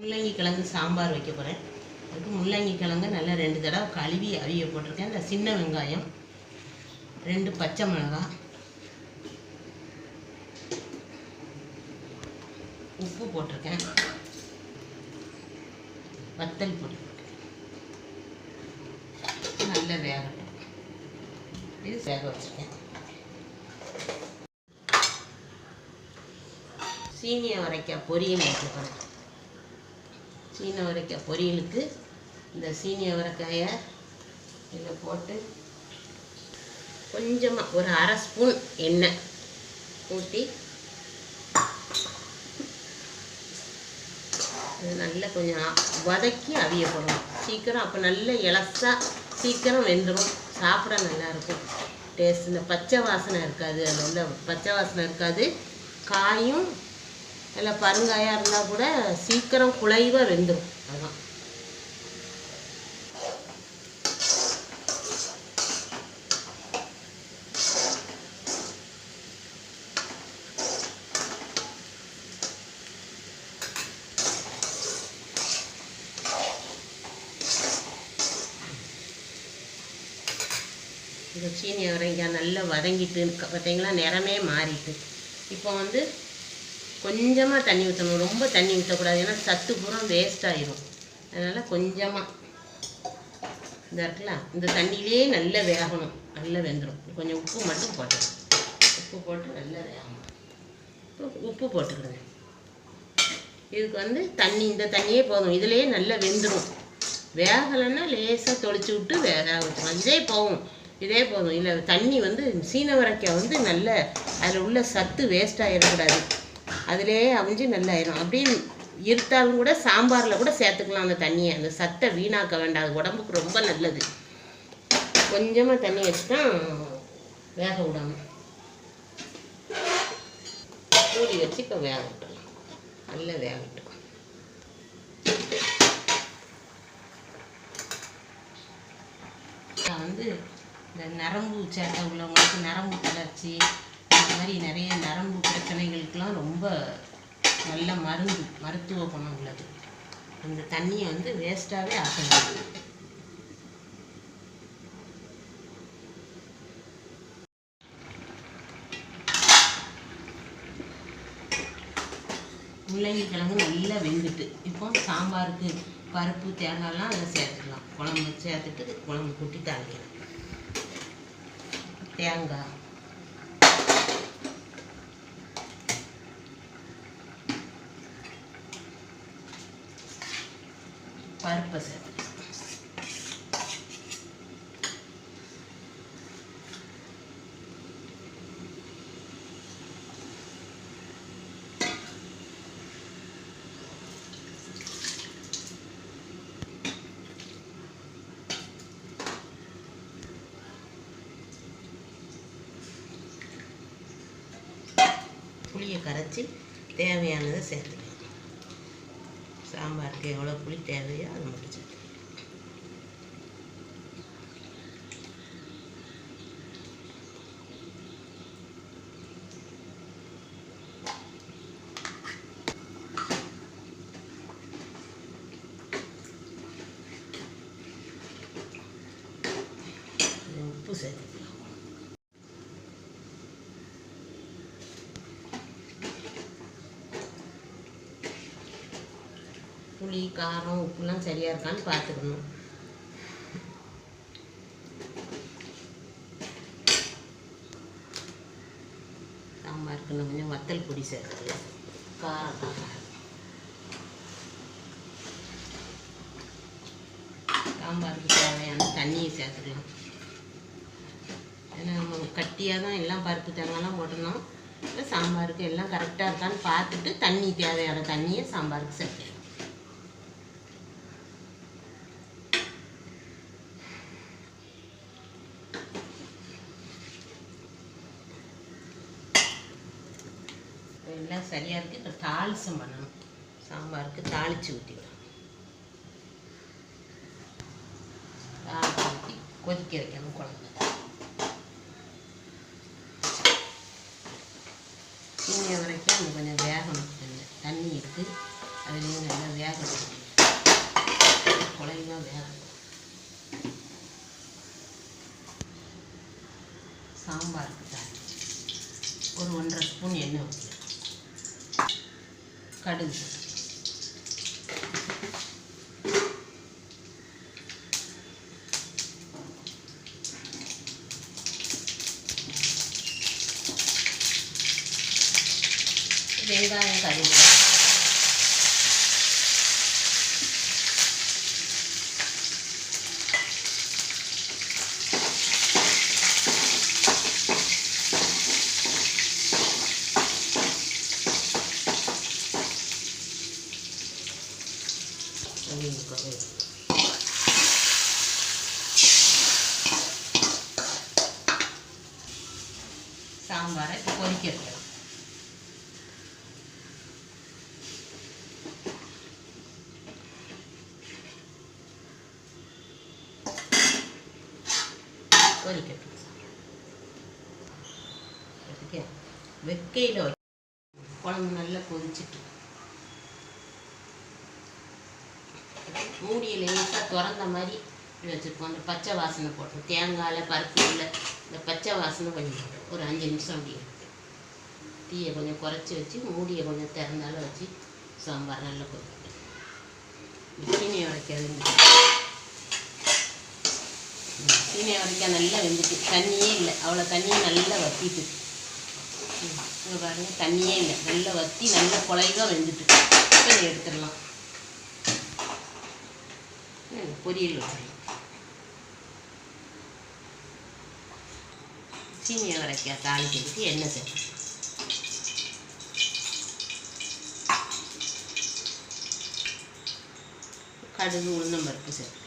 முள்ளங்கி கிழங்கு சாம்பார் வைக்க போகிறேன் அதுக்கு முள்ளங்கி கிழங்கு நல்லா ரெண்டு தடவை கழுவி அவிய போட்டிருக்கேன். இந்த சின்ன வெங்காயம் ரெண்டு பச்சை மிளகாய் உப்பு போட்டிருக்கேன். வத்தல் போட்டிருக்கேன். நல்லா வேகட்டும். இது வேக வச்சுருக்கேன். சீனியை வரைக்க பொரியல் வைக்க போகிறேன் சீன அவரைக்காய் பொரியலுக்கு இந்த சீனி அவரைக்காயை இதில் போட்டு கொஞ்சமாக ஒரு அரை ஸ்பூன் எண்ணெய் ஊற்றி அது நல்லா கொஞ்சம் வதக்கி அவிய போடணும். சீக்கிரம் அப்போ நல்ல இலசாக சீக்கிரம் வெந்துடும் சாப்பிட நல்லாயிருக்கும். டேஸ்ட் இந்த பச்சை வாசனை இருக்காது. அதில் வந்து பச்சை வாசனை இருக்காது. காயும் இல்லை பருங்காயாக இருந்தால் கூட சீக்கிரம் குழைவாக வெந்துடும் அதான். இந்த சீனி அவரைக்காய் நல்லா வதங்கிட்டு பார்த்தீங்களா நிறமே மாறிட்டு. இப்போ வந்து கொஞ்சமாக தண்ணி ஊற்றணும் ரொம்ப தண்ணி ஊற்றக்கூடாது ஏன்னா சத்து பூரா வேஸ்ட் ஆயிரும். அதனால் கொஞ்சமாக இந்த இருக்குல்ல இந்த தண்ணியிலே நல்லா வேகணும். நல்லா வெந்துடும் கொஞ்சம் உப்பு மட்டும் போட்டுருங்க உப்பு போட்டு நல்லா வேகணும். இப்போ உப்பு போட்டுக்கிடுங்க இதுக்கு வந்து தண்ணி இந்த தண்ணியே போதும். இதுலேயே நல்லா வெந்துடும் வேகலைன்னா லேசாக தொளிச்சு விட்டு வேக வச்சுக்கலாம் இதே போகும். இதே போதும். இல்லை தண்ணி வந்து சீனவரைக்காய் வந்து நல்ல அதில் உள்ள சத்து வேஸ்ட் ஆகிடக்கூடாது அதிலே அவிஞ்சு நல்லாயிரும் அப்படியே இருத்தாலும் கூட சாம்பாரில் கூட சேர்த்துக்கலாம் அந்த தண்ணியை. அந்த சத்தை வீணாக்க வேண்டாம். அது உடம்புக்கு ரொம்ப நல்லது. கொஞ்சமாக தண்ணி வச்சு தான் வேக விடாமல் மூடி வச்சு இப்போ வேக விட்டுலாம் நல்லா வேக விட்டுக்கலாம் நான் வந்து இந்த நரம்பு சேட்டை உள்ளவங்களுக்கு நரம்பு தளர்ச்சி இந்த மாதிரி நிறைய நரம்பு பிரச்சனைகளுக்கெல்லாம் ரொம்ப நல்ல மருந்து மருத்துவ குணம் உள்ளது. அந்த தண்ணியை வந்து வேஸ்ட்டாகவே ஆகணும் முள்ளங்கி கிழங்கு நல்லா வெந்துட்டு இப்போ சாம்பாருக்கு பருப்பு தேங்காய்லாம் அதில் சேர்த்துக்கலாம். குழம்பு சேர்த்துட்டு குழம்பு கூட்டி தாளிக்கலாம். தேங்காய் பருப்பை சேர்த்துக்கலாம் புளியை கரைச்சி தேவையானதை சேர்த்து சாம்பாருக்கு எவ்வளோ புளி தேவையோ அதை மட்டும் சேர்த்து கொஞ்சம் உப்பு சேர்த்துக்கலாம் புளி காரம் உப்புலாம் சரியாக இருக்கான்னு பார்த்துக்கணும். சாம்பாருக்கு நான் கொஞ்சம் வத்தல் பொடி சேர்த்துக்கலாம் காரம் சாம்பாருக்கு தேவையான தண்ணியை சேர்த்துக்கலாம். ஏன்னா நம்ம கட்டியாக தான் எல்லாம் பருப்பு தேங்காய்லாம் போட்டிருந்தோம். சாம்பாருக்கு எல்லாம் கரெக்டாக இருக்கான்னு பார்த்துட்டு தண்ணி தேவையான தண்ணியை சாம்பாருக்கு சேர்க்கலாம் இப்ப எல்லாம் சரியாக இருக்குது இப்போ தாளிசம் பண்ணணும். சாம்பாருக்கு தாளித்து ஊற்றிவிடணும் தாளித்து ஊற்றி கொதிக்க வைக்கணும் குழம்பு. தீங்க வரைக்கும் இன்னும் கொஞ்சம் வேகணும். தண்ணி இருக்குது அதுலேயும் நல்லா வேகட்டும் குழைவாக வேகட்டும் சாம்பாருக்கு தான் ஒரு ஒன்றரை ஸ்பூன் எண்ணெய் கடுகு வெங்காயம் கருவேப்பிலை கொஞ்சம் கருவேப்பிலை சாம்பாரை இப்போ கொதிக்க வைக்கலாம் கொதிக்கட்டும் வெக்கையில் வை குழம்பு நல்லா கொதிச்சிட்டு மூடியை லேசாக திறந்த மாதிரி வச்சுருப்போம் அந்த பச்சை வாசனை போட்டோம் தேங்காயில் பருப்புல இந்த பச்சை வாசனை கொஞ்சம் போட்டோம் ஒரு அஞ்சு நிமிஷம் அப்படியே தீயை கொஞ்சம் குறைச்சி வச்சு மூடியை கொஞ்சம் திறந்தாலும் வச்சு சாம்பார் நல்லா கொதிக்கட்டும் சீனியை உடைக்காதுங்க சீனியை அவரைக்காய் நல்லா வெந்துட்டு தண்ணியே இல்லை. அவ்வளோ தண்ணியை நல்லா வத்திட்டு. இங்கே பாருங்க தண்ணியே இல்லை. நல்லா வத்தி நல்லா குழைவாக வெந்துட்டு. இப்போ எடுத்துடலாம். பொரியல் வச்சிடலாம் சீனியை வரைக்க தாளிக்கிறதுக்கு எண்ணெய் சேர்த்து. கடுகு உளுந்தம்பருப்பு பருப்பு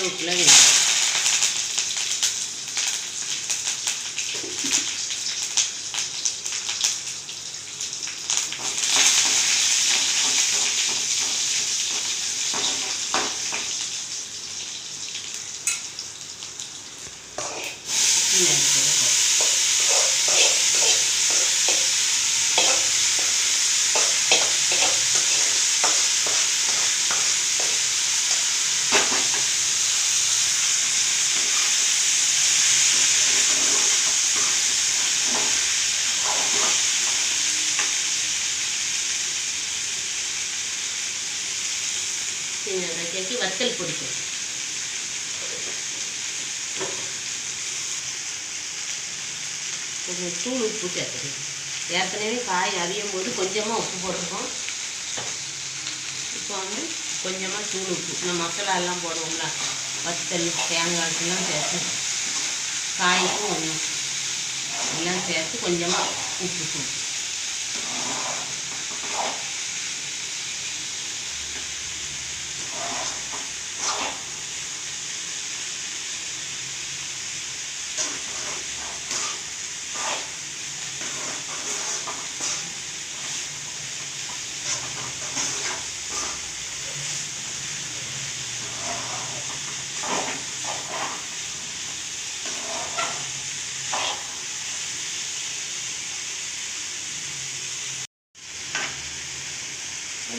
கருவேப்பிலை வெங்காயம் சீனி வத்தல் பிடிக்கும் கொஞ்சம் தூள் உப்பு சேர்த்துக்கணும். ஏற்கனவே காய் அவியும் போது கொஞ்சமாக உப்பு போட்டிருக்கோம். இப்போ வந்து கொஞ்சமாக தூள் உப்பு இந்த மசாலா எல்லாம் போடுவோம்ல வத்தல் தேங்காய்லாம் சேர்த்து காய்க்கும் எல்லாம் சேர்த்து கொஞ்சமாக உப்பு தூள்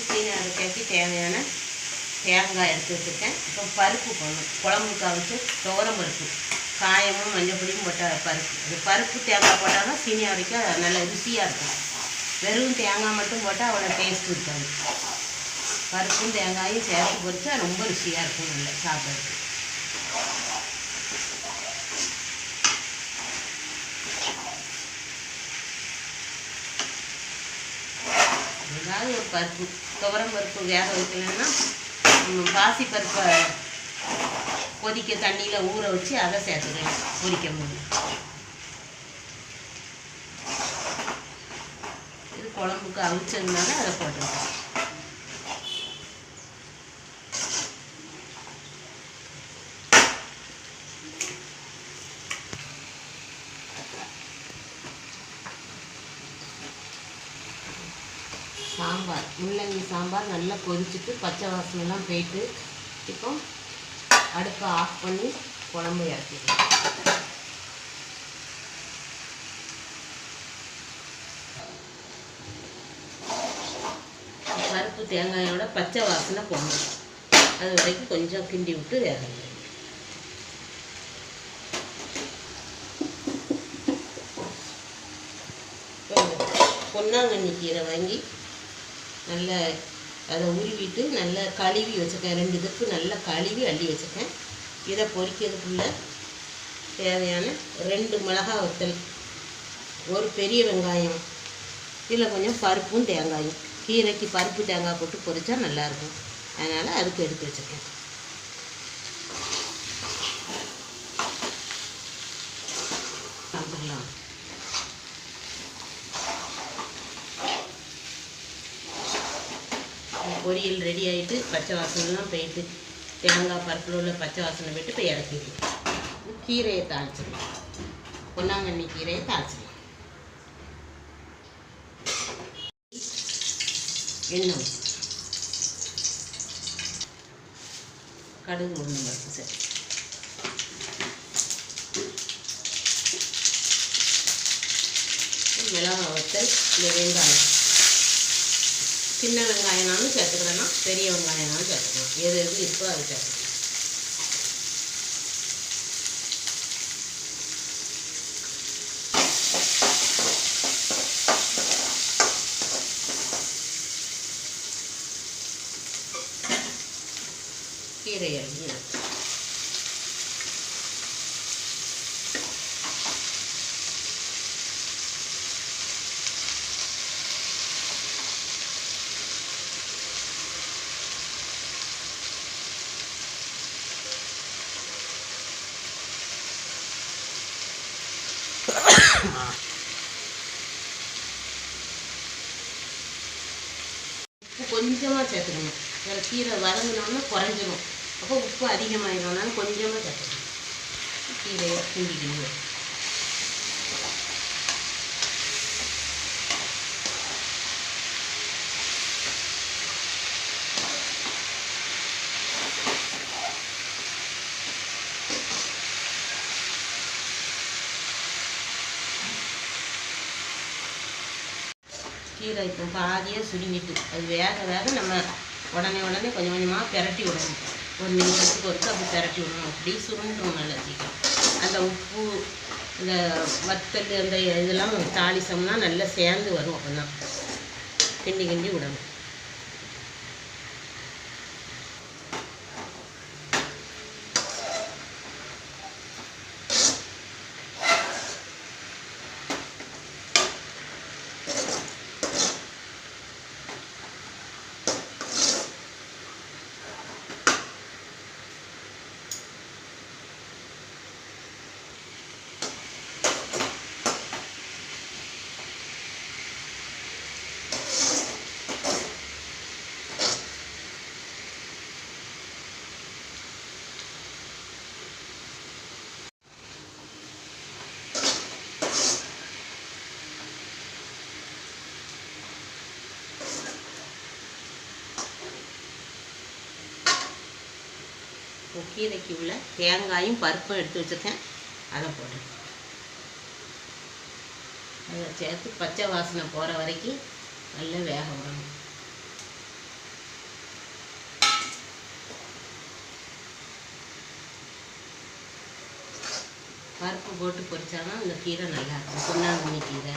சீனி அரைச்சாக்கி தேவையான தேங்காய் எடுத்து வச்சுருக்கேன். இப்போ பருப்பு போடணும். குழம்புக்கு அவிச்சு துவரம் பருப்பு. காயமும் மஞ்சள் பொடியும் போட்ட பருப்பு. இது பருப்பு தேங்காய் போட்டால்தான் சீனியா வரைக்கும் நல்ல ருசியாக இருக்கும். வெறும் தேங்காய் மட்டும் போட்டால் அவ்வளோ டேஸ்ட் இருக்காது. பருப்பும் தேங்காயும் சேர்த்து பொறிச்சா ரொம்ப ருசியாக இருக்கும் நல்ல சாப்பிட்றதுக்கு. ஏதாவது ஒரு பருப்பு. துவரம் பருப்பு வேக வைக்கலன்னா பாசி பருப்பை கொதிக்க தண்ணியில் ஊற வச்சு அதை சேர்த்துக்கலாம் பொரிக்கும் போது இது குழம்புக்கு அவிச்சதுனால அதை போட்டுருக்கோம் சாம்பார் நல்லா கொதிச்சுட்டு பச்சை வாசனைலாம் போயிட்டு இப்போ அடுப்பை ஆஃப் பண்ணி குழம்பு இறக்கிக்கலாம் பருப்பு தேங்காயோட பச்சை வாசனை போடணும் அது வரைக்கும் கொஞ்சம் கிண்டி விட்டு வேகணும். பொன்னாங்கண்ணி கீரை வாங்கி நல்லா அதை உருவிட்டு நல்லா கழுவி வச்சுருக்கேன். ரெண்டு இதுக்கு நல்லா கழுவி அள்ளி வச்சுருக்கேன். இதை பொரிக்கிறதுக்குள்ள தேவையான ரெண்டு மிளகா வத்தல் ஒரு பெரிய வெங்காயம் இதில் கொஞ்சம் பருப்பும் தேங்காயும். கீரைக்கு பருப்பு தேங்காய் போட்டு பொரிச்சா நல்லாயிருக்கும். அதனால் அதுக்கு எடுத்து வச்சுருக்கேன். பொரியல் ரெடி ஆகிட்டு பச்சை வாசனைலாம் போயிட்டு தேங்காய் பருப்பில் உள்ள பச்சை வாசனை போயிட்டு போய் இறக்கிடுவோம் கீரையை தாளிச்சிடலாம். பொன்னாங்கண்ணி கீரையை தாளிச்சிடலாம். எண்ணெய் கடுகு ஒன்று பருப்பு சரி மிளகா வத்தல் இந்த வெங்காயம். சின்ன வெங்காயம்னாலும் சேர்த்துக்கிறேன்னா பெரிய வெங்காயம்னாலும் சேர்த்துக்கலாம். எது எது இருக்கோ அது சேர்த்துக்கலாம் கீரை அள்ளி உப்பு கொஞ்சமாக சேர்த்துக்கணும். வேறு கீரை வதங்கினோன்னா குறைஞ்சிரும். அப்போ உப்பு அதிகமாகிடும்னால கொஞ்சமாக சேர்த்துக்கணும். கீரையை கிண்டிக்கணும். கீரை இப்போ பாதியாக சுருங்கிட்டு அது வேக வேக நம்ம உடனே உடனே கொஞ்சம் கொஞ்சமாக பிரட்டி விடணும். ஒரு நிமிஷத்துக்கு ஒருக்க அப்படி பிரட்டி விடணும். அப்படி சுருண்டும் நல்லா சீக்கிரம். அந்த உப்பு இந்த வத்தல் அந்த இதெல்லாம் தாளிசம்னா நல்லா சேர்ந்து வரும் அப்போ தான் கிண்டி கிண்டி விடணும். இப்போ கீரைக்கு உள்ள தேங்காயும் பருப்பும் எடுத்து வச்சுருக்கேன். அதை போடுறேன். அதை சேர்த்து பச்சை வாசனை போகிற வரைக்கும் நல்லா வேக விடணும். பருப்பு போட்டு பொரிச்சாதான் அந்த கீரை நல்லா இருக்கும். கீரை.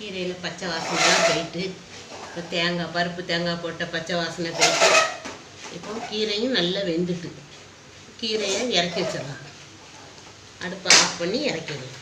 கீரையில் பச்சை வாசனைலாம் போயிட்டு இப்போ தேங்காய் பருப்பு தேங்காய் போட்ட பச்சை வாசனை போயிட்டு இப்போ கீரையும் நல்லா வெந்துட்டு கீரையை இறக்கி வச்சிடலாம். அடுப்பை ஆஃப் பண்ணி இறக்கிடலாம்.